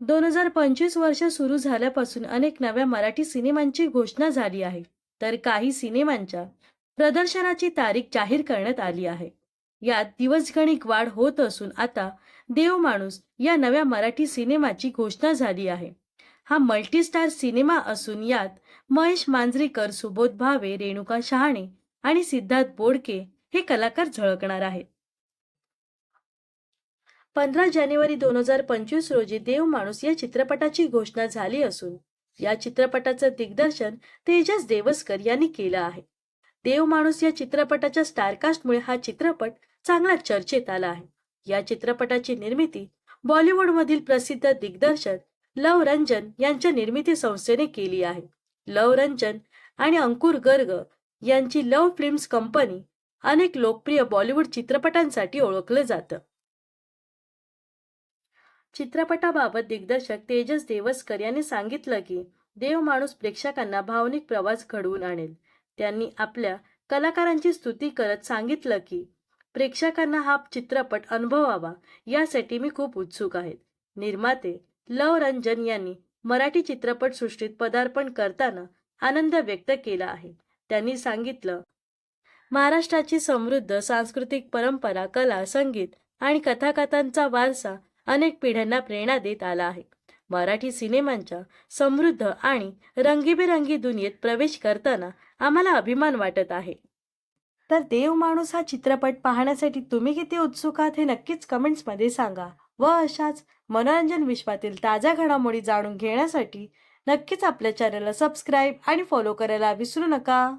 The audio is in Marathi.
दोन हजार पंचवीस वर्ष सुरू झाल्यापासून अनेक नव्या मराठी सिनेमांची घोषणा झाली आहे. तर काही सिनेमांच्या प्रदर्शनाची तारीख जाहीर करण्यात आली आहे. यात दिवसगणिक वाढ होत असून आता देव माणूस या नव्या मराठी सिनेमाची घोषणा झाली आहे. हा मल्टीस्टार सिनेमा असून यात महेश मांजरीकर सुबोध भावे रेणुका शहाणे आणि सिद्धार्थ बोडके हे कलाकार झळकणार आहेत. पंधरा जानेवारी दोन हजार पंचवीस रोजी देव माणूस या चित्रपटाची घोषणा झाली असून या चित्रपटाचं दिग्दर्शन तेजस देवस्कर यांनी केलं आहे. देव माणूस या चित्रपटाच्या स्टारकास्टमुळे हा चित्रपट चांगला चर्चेत आला आहे. या चित्रपटाची निर्मिती बॉलिवूडमधील प्रसिद्ध दिग्दर्शक लव रंजन यांच्या निर्मिती संस्थेने केली आहे. लव रंजन आणि अंकुर गर्ग यांची लव फिल्म्स कंपनी अनेक लोकप्रिय बॉलिवूड चित्रपटांसाठी ओळखलं जातं. चित्रपटाबाबत दिग्दर्शक तेजस देवस्कर यांनी सांगितलं की देव माणूस प्रेक्षकांना भावनिक प्रवास घडवून आणेल. त्यांनी आपल्या कलाकारांची स्तुती करत सांगितलं की प्रेक्षकांना हा चित्रपट अनुभवावा यासाठी मी खूप उत्सुक आहेत निर्माते लव रंजन यांनी मराठी चित्रपटसृष्टीत पदार्पण करताना आनंद व्यक्त केला आहे. त्यांनी सांगितलं महाराष्ट्राची समृद्ध सांस्कृतिक परंपरा कला संगीत आणि कथाकथांचा वारसा अनेक पिढ्यांना प्रेरणा देत आला आहे. मराठी सिनेमांच्या समृद्ध आणि रंगीबेरंगी दुनियेत प्रवेश करताना आम्हाला अभिमान वाटत आहे. तर देव माणूस हा चित्रपट पाहण्यासाठी तुम्ही किती उत्सुक आहात हे नक्कीच कमेंट्समध्ये सांगा व अशाच मनोरंजन विश्वातील ताज्या घडामोडी जाणून घेण्यासाठी नक्कीच आपल्या चॅनलला सबस्क्राईब आणि फॉलो करायला विसरू नका.